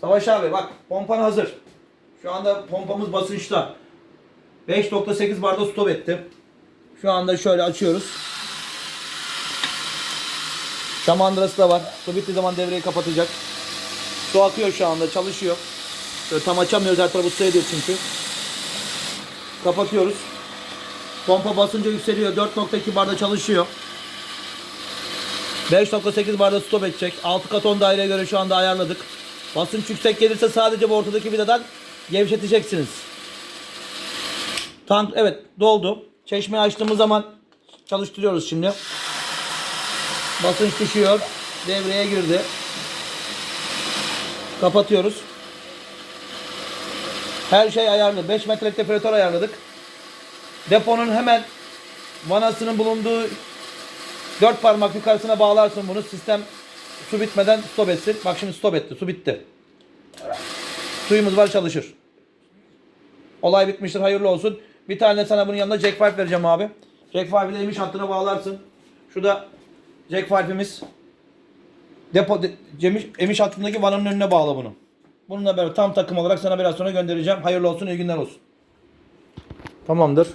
Savaş abi bak pompan hazır. Şu anda pompamız basınçta. 5.8 barda stop etti. Şu anda şöyle açıyoruz. Şamandırası da var. Su bittiği zaman devreyi kapatacak. Su akıyor şu anda çalışıyor. Şöyle tam açamıyoruz her tarafı su ediyor çünkü. Kapatıyoruz. Pompa basınca yükseliyor. 4.2 barda çalışıyor. 5.8 barda stop edecek. 6 katon daireye göre şu anda ayarladık. Basınç yüksek gelirse sadece bu ortadaki vidadan gevşeteceksiniz. Tank evet doldu. Çeşmeyi açtığımız zaman çalıştırıyoruz şimdi. Basınç düşüyor. Devreye girdi. Kapatıyoruz. Her şey ayarlı. 5 metrelik depiratör ayarladık. Deponun hemen vanasının bulunduğu dört parmak yukarısına bağlarsın bunu. Sistem su bitmeden stop etsin. Bak şimdi stop etti. Su bitti. Suyumuz var çalışır. Olay bitmiştir. Hayırlı olsun. Bir tane sana bunun yanında jack pipe vereceğim abi. Jack pipe'ı da emiş hattına bağlarsın. Şurada jack pipe'imiz. Depo de, emiş, emiş hattındaki vananın önüne bağla bunu. Bununla beraber tam takım olarak sana biraz sonra göndereceğim. Hayırlı olsun, iyi günler olsun. Tamamdır.